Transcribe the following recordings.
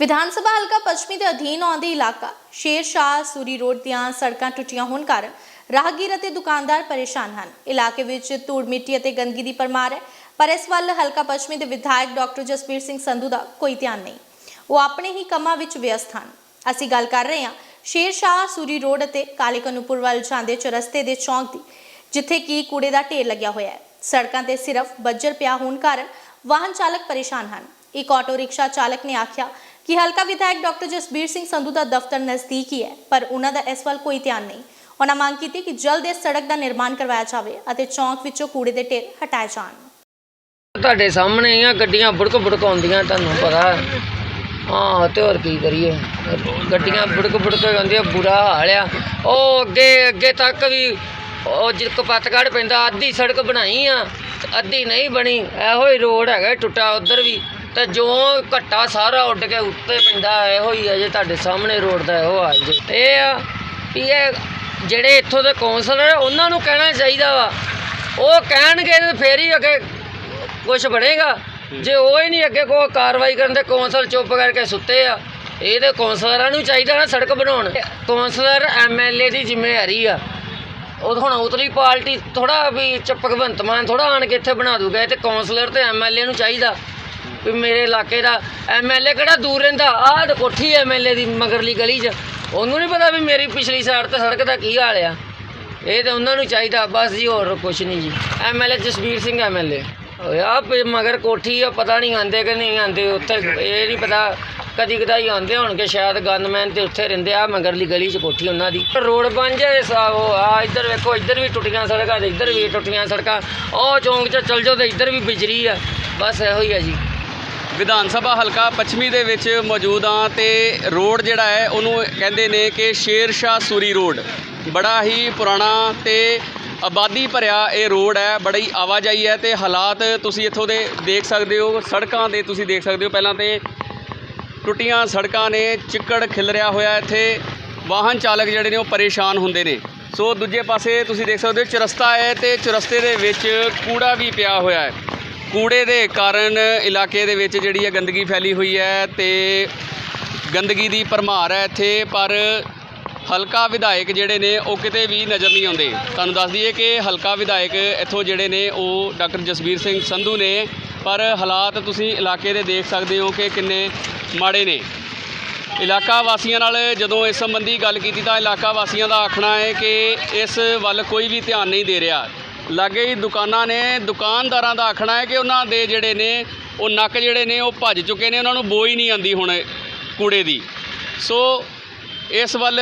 ਵਿਧਾਨ ਸਭਾ ਹਲਕਾ ਪੱਛਮੀ ਦੇ ਅਧੀਨ ਆਉਂਦੇ ਇਲਾਕਾ, ਸ਼ੇਰ ਸ਼ਾਹ, ਸੂਰੀ ਰੋਡ ਦੀਆਂ ਸੜਕਾਂ ਟੁੱਟੀਆਂ ਹੋਣ ਕਾਰਨ ਰਾਹਗੀਰ ਅਤੇ ਦੁਕਾਨਦਾਰ ਪਰੇਸ਼ਾਨ ਹਨ। ਇਲਾਕੇ ਵਿੱਚ ਧੂੜ ਮਿੱਟੀ ਅਤੇ ਗੰਦਗੀ ਦੀ ਪਰਮਾਰ ਹੈ, ਪਰ ਇਸ ਵੱਲ ਹਲਕਾ ਪੱਛਮੀ ਦੇ ਵਿਧਾਇਕ ਡਾਕਟਰ ਜਸਬੀਰ ਸਿੰਘ ਸੰਧੂ ਦਾ ਕੋਈ ਧਿਆਨ ਨਹੀਂ। ਉਹ ਆਪਣੇ ਹੀ ਕੰਮਾਂ ਵਿੱਚ ਵਿਅਸਤ ਹਨ। ਅਸੀਂ ਗੱਲ ਕਰ ਰਹੇ ਹਾਂ ਸ਼ੇਰ ਸ਼ਾਹ, ਸੂਰੀ ਰੋਡ ਅਤੇ ਕਾਲੇ ਕਨੂਪੁਰ ਵੱਲ ਜਾਂਦੇ ਚਰਸਤੇ ਦੇ ਚੌਂਕ ਦੀ, ਜਿੱਥੇ ਕਿ ਕੂੜੇ ਦਾ ਢੇਰ ਲੱਗਿਆ ਹੋਇਆ ਹੈ। ਸੜਕਾਂ ਤੇ ਸਿਰਫ ਬੱਜਰ ਪਿਆ ਹੋਣ ਕਾਰਨ ਵਾਹਨ ਚਾਲਕ ਪਰੇਸ਼ਾਨ ਹਨ। ਇੱਕ ਆਟੋ ਰਿਕਸ਼ਾ ਚਾਲਕ ਨੇ ਆਖਿਆ ਕਿ ਹਲਕਾ ਵਿਧਾਇਕ ਡਾਕਟਰ ਜਸਬੀਰ ਸਿੰਘ ਸੰਧੂ ਦਾ ਦਫ਼ਤਰ ਨਜ਼ਦੀਕ ਹੀ ਹੈ, ਪਰ ਉਹਨਾਂ ਦਾ ਇਸ ਵੱਲ ਕੋਈ ਧਿਆਨ ਨਹੀਂ। ਉਹਨਾਂ ਮੰਗ ਕੀਤੀ ਕਿ ਜਲਦ ਇਸ ਸੜਕ ਦਾ ਨਿਰਮਾਣ ਕਰਵਾਇਆ ਜਾਵੇ ਅਤੇ ਚੌਂਕ ਵਿੱਚੋਂ ਕੂੜੇ ਦੇ ਢੇਰ ਹਟਾਏ ਜਾਣ। ਤੁਹਾਡੇ ਸਾਹਮਣੇ ਹੀ ਆ, ਗੱਡੀਆਂ ਬੁੜਕ ਬੁੜਕ ਆਉਂਦੀਆਂ, ਤੁਹਾਨੂੰ ਪਤਾ। ਹਾਂ, ਤੇ ਹੋਰ ਕੀ ਕਰੀਏ? ਗੱਡੀਆਂ ਬੁੜਕ ਬੁੜਕ ਆਉਂਦੀਆਂ, ਬੁਰਾ ਹਾਲ ਆ। ਉਹ ਅੱਗੇ ਅੱਗੇ ਤੱਕ ਵੀ ਉਹ ਜਿ ਕਪੱਤਗੜ ਪੈਂਦਾ, ਅੱਧੀ ਸੜਕ ਬਣਾਈ ਆ, ਅੱਧੀ ਨਹੀਂ ਬਣੀ। ਇਹੋ ਹੀ ਰੋਡ ਹੈਗਾ, ਟੁੱਟਾ ਉਧਰ ਵੀ। ਤੇ ਜੋ ਘੱਟਾ ਸਾਰਾ ਉੱਡ ਕੇ ਉੱਤੇ ਪੈਂਦਾ, ਇਹੋ ਹੀ ਹੈ ਜੇ ਤੁਹਾਡੇ ਸਾਹਮਣੇ ਰੋਡ ਦਾ ਇਹੋ ਹਾਲ ਜੇ। ਇਹ ਆ ਵੀ ਇਹ ਜਿਹੜੇ ਇੱਥੋਂ ਦੇ ਕੌਂਸਲਰ ਉਹਨਾਂ ਨੂੰ ਕਹਿਣਾ ਚਾਹੀਦਾ ਵਾ। ਉਹ ਕਹਿਣਗੇ ਤੇ ਫੇਰ ਹੀ ਅੱਗੇ ਕੁਝ ਬਣੇਗਾ। ਜੇ ਉਹ ਹੀ ਨਹੀਂ ਅੱਗੇ ਕੋਈ ਕਾਰਵਾਈ ਕਰਨ ਦੇ ਕੌਂਸਲ ਚੁੱਪ ਕਰਕੇ ਸੁੱਤੇ ਆ, ਇਹ ਤੇ ਕੌਂਸਲਰਾਂ ਨੂੰ ਚਾਹੀਦਾ ਨਾ ਸੜਕ ਬਣਾਉਣ। ਕੌਂਸਲਰ ਐਮਐਲਏ ਦੀ ਜ਼ਿੰਮੇਵਾਰੀ ਆ। ਉਹ ਹੁਣ ਉਤਲੀ ਪਾਰਟੀ ਥੋੜਾ ਵੀ ਚ ਭਗਵੰਤ ਮਾਨ ਥੋੜਾ ਆਣ ਕੇ ਇੱਥੇ ਬਣਾ ਦੂਗਾ, ਇਹ ਤੇ ਕੌਂਸਲਰ ਤੇ ਐਮਐਲਏ ਨੂੰ ਚਾਹੀਦਾ। ਵੀ ਮੇਰੇ ਇਲਾਕੇ ਦਾ ਐਮਐਲਏ ਕਿਹੜਾ ਦੂਰ ਰਹਿੰਦਾ? ਆਹ ਤੇ ਕੋਠੀ ਐਮਐਲਏ ਦੀ ਮਗਰਲੀ ਗਲੀ 'ਚ। ਉਹਨੂੰ ਨਹੀਂ ਪਤਾ ਵੀ ਮੇਰੀ ਪਿਛਲੀ ਸਾਈਡ ਤੇ ਸੜਕ ਦਾ ਕੀ ਹਾਲ ਆ। ਇਹ ਤਾਂ ਉਹਨਾਂ ਨੂੰ ਚਾਹੀਦਾ, ਬਸ ਜੀ ਹੋਰ ਕੁਛ ਨਹੀਂ ਜੀ। ਐਮਐਲਏ ਜਸਵੀਰ ਸਿੰਘ ਐਮਐਲਏ ਆ ਮਗਰ ਕੋਠੀ ਆ, ਪਤਾ ਨਹੀਂ ਆਂਦੇ ਕਿ ਨਹੀਂ ਆਂਦੇ ਉੱਥੇ ਇਹ ਨਹੀਂ ਪਤਾ ਕਦੀ ਕਦਾਈ ਆਉਂਦੇ ਹੋਣਗੇ, ਸ਼ਾਇਦ ਗਨਮੈਨ ਤੇ ਉੱਥੇ ਰਹਿੰਦੇ ਆ, ਮਗਰਲੀ ਗਲੀ 'ਚ ਕੋਠੀ ਉਹਨਾਂ ਦੀ। ਰੋਡ ਬਣ ਜਾਏ ਸਾਬ ਆ ਇੱਧਰ ਵੇਖੋ, ਇੱਧਰ ਵੀ ਟੁੱਟੀਆਂ ਸੜਕਾਂ ਤੇ ਇੱਧਰ ਵੀ ਟੁੱਟੀਆਂ ਸੜਕਾਂ। ਉਹ ਚੌਂਕ 'ਚ ਚਲ ਜਾਓ ਤੇ ਇੱਧਰ ਵੀ ਬਿਜਲੀ ਆ। ਬਸ ਇਹੋ ਹੀ ਆ ਜੀ। ਵਿਧਾਨ ਸਭਾ ਹਲਕਾ ਪੱਛਮੀ ਦੇ ਵਿੱਚ ਮੌਜੂਦ ਹਾਂ ਤੇ ਰੋਡ ਜਿਹੜਾ ਹੈ, ਉਹਨੂੰ ਕਹਿੰਦੇ ਨੇ ਕਿ ਸ਼ੇਰ ਸ਼ਾਹ ਸੂਰੀ ਰੋਡ। ਬੜਾ ਹੀ ਪੁਰਾਣਾ ਤੇ ਆਬਾਦੀ ਭਰਿਆ ਇਹ ਰੋਡ ਹੈ, ਬੜੀ ਆਵਾਜਾਈ ਹੈ ਤੇ ਹਾਲਾਤ ਤੁਸੀਂ ਇੱਥੋਂ ਦੇ ਦੇਖ ਸਕਦੇ ਹੋ, ਸੜਕਾਂ ਦੇ ਤੁਸੀਂ ਦੇਖ ਸਕਦੇ ਹੋ। ਪਹਿਲਾਂ ਤੇ ਟੁੱਟੀਆਂ ਸੜਕਾਂ ਨੇ ਚਿੱਕੜ ਖਿਲਰਿਆ ਹੋਇਆ ਇੱਥੇ, ਵਾਹਨ ਚਾਲਕ ਜਿਹੜੇ ਨੇ ਉਹ ਪਰੇਸ਼ਾਨ ਹੁੰਦੇ ਨੇ। ਸੋ ਦੂਜੇ ਪਾਸੇ ਤੁਸੀਂ ਦੇਖ ਸਕਦੇ ਹੋ, ਚਰਸਤਾ ਹੈ ਤੇ ਚਰਸਤੇ ਦੇ ਵਿੱਚ ਕੂੜਾ ਵੀ ਪਿਆ ਹੋਇਆ ਹੈ। ਕੂੜੇ ਦੇ ਕਾਰਨ ਇਲਾਕੇ ਦੇ ਵਿੱਚ ਜਿਹੜੀ ਹੈ ਗੰਦਗੀ ਫੈਲੀ ਹੋਈ ਹੈ ਤੇ ਗੰਦਗੀ ਦੀ ਭਰਮਾਰ ਹੈ ਇੱਥੇ, ਪਰ ਹਲਕਾ ਵਿਧਾਇਕ ਜਿਹੜੇ ਨੇ ਉਹ ਕਿਤੇ ਵੀ ਨਜ਼ਰ ਨਹੀਂ ਆਉਂਦੇ। ਤੁਹਾਨੂੰ ਦੱਸ ਦਈਏ ਕਿ ਹਲਕਾ ਵਿਧਾਇਕ ਇੱਥੋਂ ਜਿਹੜੇ ਨੇ ਉਹ ਡਾਕਟਰ ਜਸਬੀਰ ਸਿੰਘ ਸੰਧੂ ਨੇ, ਪਰ ਹਾਲਾਤ ਤੁਸੀਂ ਇਲਾਕੇ ਦੇ ਦੇਖ ਸਕਦੇ ਹੋ ਕਿ ਕਿੰਨੇ ਮਾੜੇ ਨੇ। ਇਲਾਕਾ ਵਾਸੀਆਂ ਨਾਲ ਜਦੋਂ ਇਸ ਸੰਬੰਧੀ ਗੱਲ ਕੀਤੀ ਤਾਂ ਇਲਾਕਾ ਵਾਸੀਆਂ ਦਾ ਆਖਣਾ ਹੈ ਕਿ ਇਸ ਵੱਲ ਕੋਈ ਵੀ ਧਿਆਨ ਨਹੀਂ ਦੇ ਰਿਹਾ। ਲਾਗੇ ਹੀ ਦੁਕਾਨਾਂ ਨੇ, ਦੁਕਾਨਦਾਰਾਂ ਦਾ ਆਖਣਾ ਹੈ ਕਿ ਉਹਨਾਂ ਦੇ ਜਿਹੜੇ ਨੇ, ਉਹ ਨੱਕ ਜਿਹੜੇ ਨੇ, ਉਹ ਭੱਜ ਚੁੱਕੇ ਨੇ, ਉਹਨਾਂ ਨੂੰ ਬੋਈ ਨਹੀਂ ਆਂਦੀ ਹੁਣ ਕੂੜੇ ਦੀ। ਸੋ ਇਸ ਵੱਲ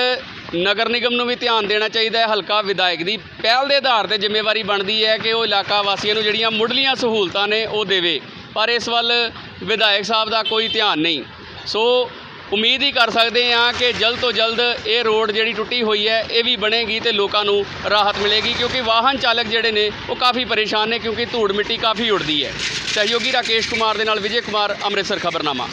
ਨਗਰ ਨਿਗਮ ਨੂੰ ਵੀ ਧਿਆਨ ਦੇਣਾ ਚਾਹੀਦਾ ਹੈ, ਹਲਕਾ ਵਿਧਾਇਕ ਦੀ। ਪਹਿਲ ਦੇ ਆਧਾਰ ਤੇ ਜ਼ਿੰਮੇਵਾਰੀ ਬਣਦੀ ਹੈ ਕਿ ਉਹ ਇਲਾਕਾ ਵਾਸੀਆਂ ਨੂੰ ਜਿਹੜੀਆਂ ਮੁੱਢਲੀਆਂ ਸਹੂਲਤਾਂ ਨੇ, ਉਹ ਦੇਵੇ। ਪਰ ਇਸ ਵੱਲ ਵਿਧਾਇਕ ਸਾਹਿਬ ਦਾ ਕੋਈ ਧਿਆਨ ਨਹੀਂ। ਸੋ ਉਮੀਦ ਹੀ ਕਰ ਸਕਦੇ ਹਾਂ ਕਿ ਜਲਦ ਤੋਂ ਜਲਦ ਇਹ ਰੋਡ ਜਿਹੜੀ ਟੁੱਟੀ ਹੋਈ ਹੈ, ਇਹ ਵੀ ਬਣੇਗੀ ਤੇ ਲੋਕਾਂ ਨੂੰ ਰਾਹਤ ਮਿਲੇਗੀ, ਕਿਉਂਕਿ ਵਾਹਨ ਚਾਲਕ ਜਿਹੜੇ ਨੇ, ਉਹ ਕਾਫੀ ਪਰੇਸ਼ਾਨ ਨੇ ਕਿਉਂਕਿ ਧੂੜ ਮਿੱਟੀ ਕਾਫੀ ਉੱਡਦੀ ਹੈ। ਸਹਿਯੋਗੀ ਰਾਕੇਸ਼ ਕੁਮਾਰ ਦੇ ਨਾਲ ਵਿਜੇ ਕੁਮਾਰ, ਅੰਮ੍ਰਿਤਸਰ ਖਬਰਨਾਮਾ।